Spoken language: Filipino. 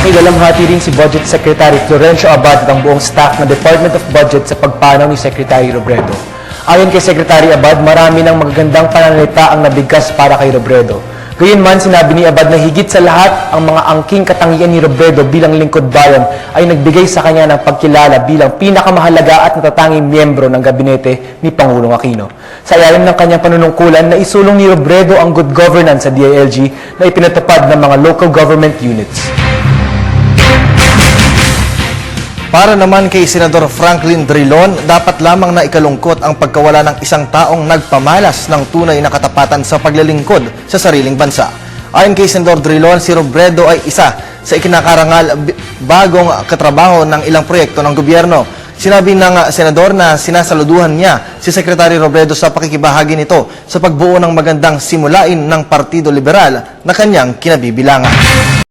Nakilalamhati rin si Budget Secretary Florencio Abad at ang buong staff ng Department of Budget sa pagpanaw ni Secretary Robredo. Ayon kay Secretary Abad, marami ng magagandang pananalita ang nabigkas para kay Robredo. Gayunman, sinabi ni Abad na higit sa lahat ang mga angking katangian ni Robredo bilang lingkod bayan ay nagbigay sa kanya ng pagkilala bilang pinakamahalaga at natatanging miyembro ng gabinete ni Pangulong Aquino. Sa ilalim ng kanyang panunungkulan na isulong ni Robredo ang good governance sa DILG na ipinatupad ng mga local government units. Para naman kay Senador Franklin Drilon, dapat lamang na ikalungkot ang pagkawala ng isang taong nagpamalas ng tunay na katapatan sa paglilingkod sa sariling bansa. Ayon kay Senador Drilon, si Robredo ay isa sa ikinakarangal bagong katrabaho ng ilang proyekto ng gobyerno. Sinabi ng uh, senador na sinasaluduhan niya si Secretary Robredo sa pakikibahagi nito sa pagbuo ng magandang simulain ng Partido Liberal na kanyang kinabibilangan.